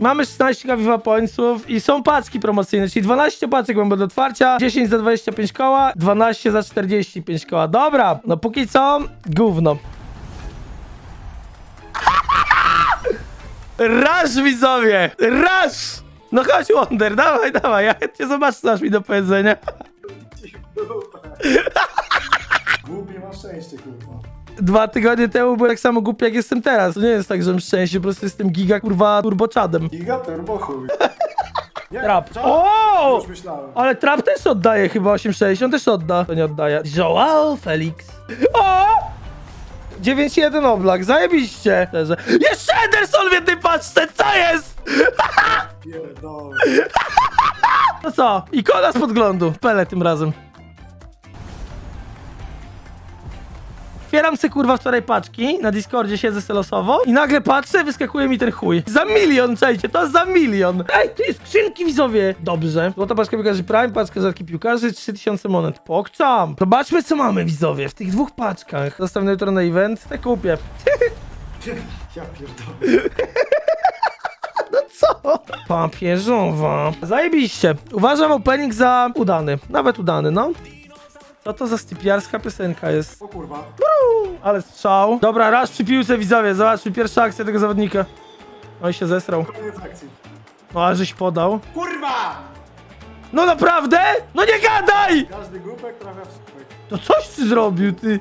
Mamy 16 kawiwa pońców i są paczki promocyjne, czyli 12 paczek mamy do otwarcia, 10 za 25 koła, 12 za 45 koła. Dobra, no póki co, gówno. Rasz widzowie! Rasz! No chodź Wonder, dawaj, dawaj, ja chętnie zobaczę, co masz mi do powiedzenia. Głupi masz szczęście, kurwa. Dwa tygodnie temu byłem tak samo głupi jak jestem teraz. To nie jest tak, że mam szczęście, po prostu jestem giga kurwa turboczadem. Giga turbo chuj. Nie, Trap. co? O! Już myślałem. Ale Trap też oddaje chyba 8,6, on też odda. To nie oddaje. Joao Felix. O! 9-1 oblak, zajebiście. Szczerze. Jeszcze Ederson w jednej paczce, co jest? Pierdolę. No co? Ikona z podglądu. Pele tym razem. Otwieram se kurwa wczoraj paczki, na Discordzie siedzę se losowo i nagle patrzę, wyskakuje mi ten chuj. Za milion, czajcie, to za milion. Ej, tu jest skrzynki widzowie. Dobrze. Złota paczka piłkarzy Prime, paczka rzadkich piłkarzy, 3000 monet. Pokczam. Zobaczmy co mamy widzowie w tych dwóch paczkach. Zostawię jutro na event, te kupię. Ja pierdolę. Co? Papieżowa. Zajebiście. Uważam opening za udany. Nawet udany, no. Co to za stypiarska piosenka jest? O kurwa. Ale strzał. Dobra, raz przy piłce widzowie. Zobaczmy pierwsza akcja tego zawodnika. Oj się zesrał. Koniec akcji. No ale żeś podał. Kurwa! No naprawdę? No nie gadaj! Każdy głupek trafia w słupek. To coś ty zrobił, ty.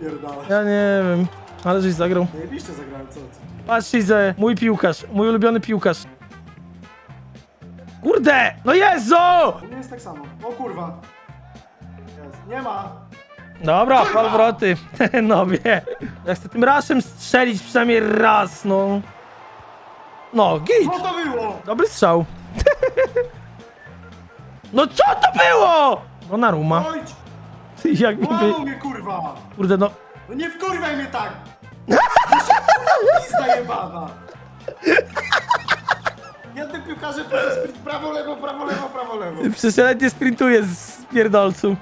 Pierdolę. Ja nie wiem. Ale żeś zagrał. Zajebiście zagrałem, co ty? Patrzcie, ze mój piłkarz. Mój ulubiony piłkarz. Kurde! No Jezu! U mnie jest tak samo. O kurwa. Jest. Nie ma. Dobra, palwroty. No wie. Ja chcę tym raszem strzelić przynajmniej raz, no. No, git. Co to było? Dobry strzał. No co to było? Donnarumma. Ojdź! Ty, Jak mi wy... Mnie kurwa! Kurde, no. No nie wkurwaj mnie tak! Pizda jebana! Jednym piłkarzem proszę sprint prawo, lewo, prawo, lewo, prawo, lewo. Przecież ja nawet nie sprintuję z pierdolcu.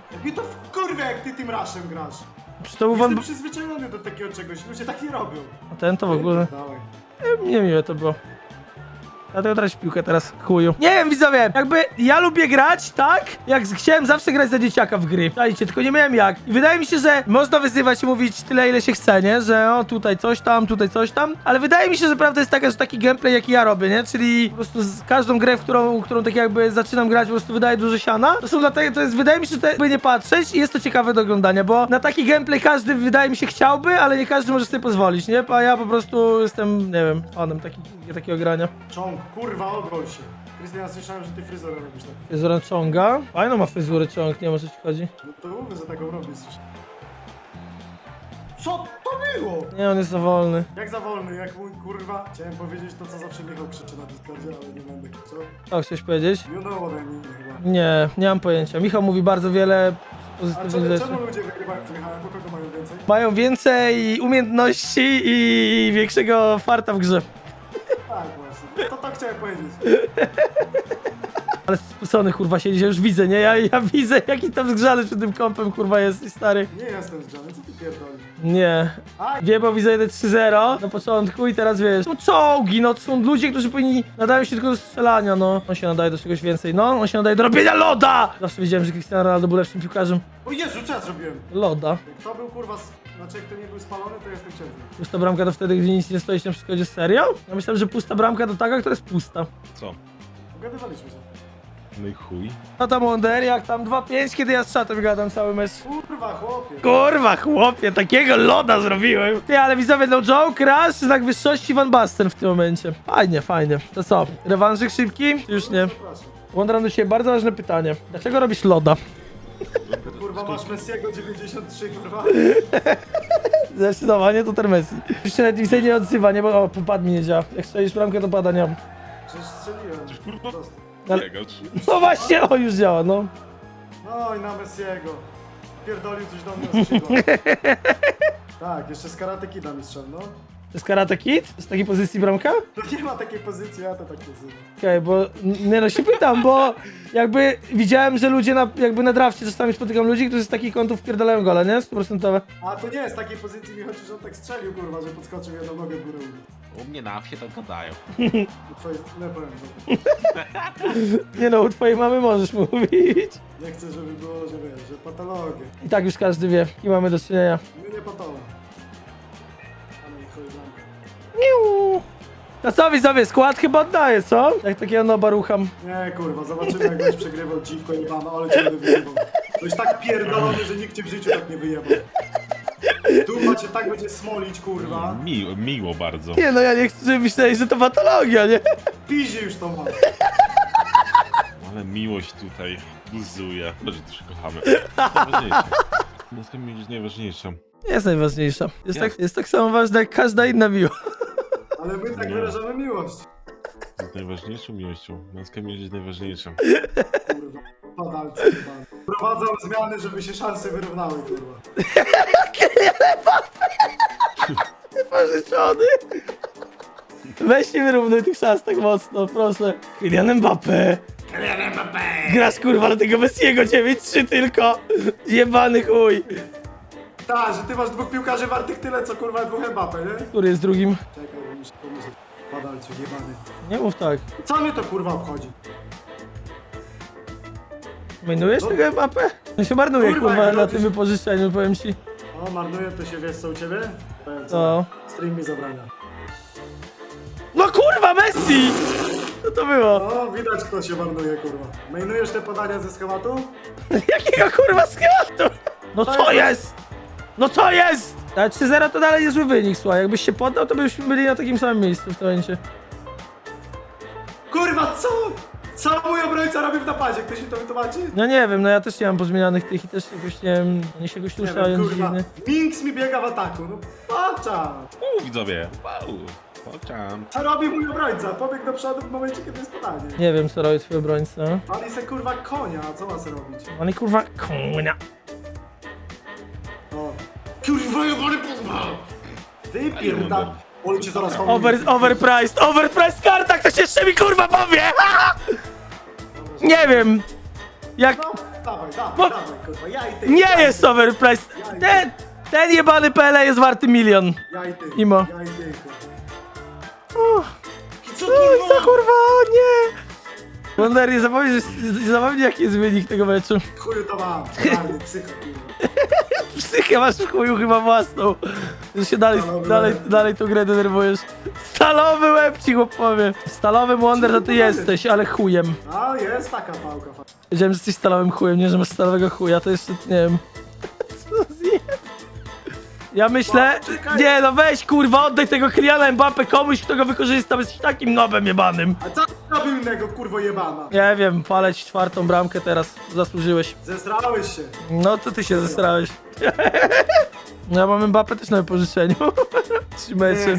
I to wkurwia jak ty tym raszem grasz. To był wam... Jestem przyzwyczajony do takiego czegoś, ludzie tak nie robią. A ten to w ogóle... Dawaj. E, Niemiłe to było. Dlatego tracić piłkę teraz, chuju. Nie wiem, widzowie, jakby ja lubię grać, tak? Jak chciałem zawsze grać za dzieciaka w gry. Słuchajcie, tylko nie miałem jak. I wydaje mi się, że można wyzywać i mówić tyle, ile się chce, nie? Że o, tutaj coś tam, tutaj coś tam. Ale wydaje mi się, że prawda jest taka, że taki gameplay, jaki ja robię, nie? Czyli po prostu z każdą grę, w którą, którą tak jakby zaczynam grać, po prostu wydaje dużo siana. To są dlatego, to jest, wydaje mi się, że to nie patrzeć i jest to ciekawe do oglądania, bo na taki gameplay każdy, wydaje mi się, chciałby, ale nie każdy może sobie pozwolić, nie? A ja po prostu jestem, nie wiem, fanem taki, takiego grania. Kurwa, odroll się. Krystian, ja słyszałem, że ty fryzurę robisz tak. Fryzura ciąga. Fajną ma fryzurę ciąg, nie wiem o co ci chodzi. No to mówię, że taką robisz. Co to było? Nie, on jest za wolny. Jak za wolny, jak mój kurwa. Chciałem powiedzieć to, co zawsze Michał krzyczy na Discordzie, ale nie będę krzyczał. Co chciałeś powiedzieć? You know what I mean, chyba. Nie, nie mam pojęcia. Michał mówi bardzo wiele A pozytywnych czemu, rzeczy. czemu ludzie wygrywają Michałem? Po kogo mają więcej? Mają więcej umiejętności i większego farta w grze. Tak. To to chciałem powiedzieć. Ale spocony kurwa siedzi, ja już widzę, nie? Ja, ja widzę jaki tam zgrzany przed tym kąpem kurwa jest stary. Nie jestem zgrzany, co ty pierdolisz? Nie. A, Wiem, bo widzę 1-3-0 na początku i teraz wiesz. No czołgi, no to są ludzie, którzy powinni nadają się tylko do strzelania, no. On się nadaje do czegoś więcej, no. On się nadaje do robienia loda! Zawsze wiedziałem, że Cristiano Ronaldo był lepszym piłkarzem. o Jezu, co ja zrobiłem? Loda. To był kurwa, znaczy jak to nie był spalony, to jestem księdzem. Pusta bramka to wtedy, gdy nic nie stoi się na przeszkodzie. Serio? Ja myślałem, że pusta bramka to taka, która jest pusta. Co? Pogadywaliśmy się. No i chuj. No tam Wonder, jak tam 2-5, kiedy ja z czatem gadam cały mecz. Kurwa, chłopie. Kurwa, chłopie, takiego loda zrobiłem. Ty, ale widzowie, no joke, raz, znak wyższości Van Basten w tym momencie. Fajnie, fajnie. To co, rewanżyk szybki? Czy Już nie. Przepraszam. Wonder, do ciebie bardzo ważne pytanie. Dlaczego robisz loda? Kurwa, masz Messiego 93, kurwa. Zdecydowanie to ten Messi. Jeszcze nawet mi się nie odzywa, nie, bo o, pad mi nie działa. Jak strzelisz bramkę, to pada, nie. Przecież strzeliłem. kurwa- Biegasz. No właśnie, o, już działa, no. No i na Messiego. Pierdolił coś do mnie skrzydła. Tak, jeszcze z karate kida mistrzem, no. To jest Karate Kid? To jest takiej pozycji bramka? To nie ma takiej pozycji, ja to tak nazywam. Okej, bo nie no się pytam, bo jakby widziałem, że ludzie na, jakby na drafcie czasami spotykam ludzi, którzy z takich kątów wpierdalają gole, nie? 100%. A to nie jest takiej pozycji, mi chodzi, że on tak strzelił, kurwa, że podskoczył jedną nogę w górę. U mnie na wsi to gadają. Twoje, nie powiem, że Nie no, u twojej mamy możesz mówić. nie chcę, żeby było, że wiesz, że patologię. I tak już każdy wie, kim mamy do czynienia. My nie patolog. Niu. No co widzowie, skład chyba oddaje, co? Jak takiego noba rucham. Nie, kurwa, zobaczymy jak będziesz przegrywał dziwko jebano, ale cię będę wyjebał. Byłeś tak pierdolony, że nikt cię w życiu tak nie wyjebał. Tu macie tak będzie smolić, kurwa. Miło, miło bardzo. Nie no, ja nie chcę, żeby myśleli, że to patologia, nie? Pizie już to masz. Ale miłość tutaj buzuje. Dobrze, się kochamy. Najważniejsze. Męska miłość jest najważniejsza. Jest najważniejsza. Jest, Jest. tak, jest tak samo ważna jak każda inna miłość. Ale my tak Nie. wyrażamy miłość. Jest najważniejszą miłością. Męska miłość jest najważniejsza. Kurwa, padalcy jebany. Prowadzą zmiany, żeby się szanse wyrównały, kurwa. Pożyczony. Weź nie wyrównuj tych szans tak mocno, proszę. Kylian Mbappé. Kylian Mbappé! Grasz kurwa do tego Messiego 9-3 tylko. Jebany chuj. Tak, że ty masz dwóch piłkarzy wartych tyle, co kurwa dwóch Mbappé, nie? Który jest drugim? Czekaj, bo muszę pomyśleć. Padalcu jebany. Nie mów tak. Co mnie to kurwa obchodzi? Minujesz tego Mbappé? No się marnuje Kurwa, kurwa jak na robisz- tym wypożyczeniu, powiem ci. O, marnuję, to się wiesz co u ciebie? Powiem co. Co? Stream mi zabrania. No kurwa Messi! Co to było? O, widać kto się marnuje, kurwa. Mainujesz te podania ze schematu? Jakiego kurwa schematu? No To co jest- jest? No co jest? Ale 3-0 to dalej niezły wynik, słuchaj. Jakbyś się poddał, to byśmy byli na takim samym miejscu w tym momencie. Kurwa, co? Co mój obrońca robi w napadzie? Ktoś mi to wytłumaczy? No nie wiem, no ja też nie mam pozmienianych tych i też jakoś nie wiem, oni się Nie gośluszają wiem, kurwa. dziwnie. Minks mi biega w ataku, no patrza. Uuu, widzowie. Wow. Co robi mój obrońca? Pobiegł do przodu w momencie, kiedy jest podanie. Nie wiem, co robi twój obrońca. Pali se kurwa konia, a co ma se robić? Oni kurwa konia. Kurwa, jebany kurwa! Wypierda... Oj, cię zaraz pomylił. Over, overpriced, overpriced karta, ktoś jeszcze mi kurwa powie! Nie wiem. Jak No, dawaj, dawaj, Bo- dawaj, kurwa, ja i ty. nie ja i jest ty, overpriced, ten, ten jebany PL jest warty milion. Ja i ty. Imo. Ja i ty, kurwa. Uff. I co i co kurwa? o nie! Wonder, nie zapomnij, nie zapomnij jaki jest wynik tego meczu. Chuju to mam. Czarny, psycho, kurwa. Psychę masz w chuju chyba własną. Że się dalej, Stalowy dalej, łeb. dalej tą grę denerwujesz. Stalowy łeb ci chłop powie. Stalowym Wonder to ty jesteś, ale chujem. A, jest taka pałka. fa- Wiedziałem, że jesteś stalowym chujem, nie, że masz stalowego chuja, to jeszcze, nie wiem. Ja myślę, czekaj. nie no weź kurwa, oddaj tego Kyliana Mbappé komuś, kto go wykorzysta, bo jesteś takim nobem jebanym. A co robił innego, kurwo jebana? Nie wiem, paleć czwartą bramkę teraz, zasłużyłeś. Zesrałeś się. No to ty się zesrałeś. Ja mam Mbappé też na wypożyczeniu. Trzy mecze.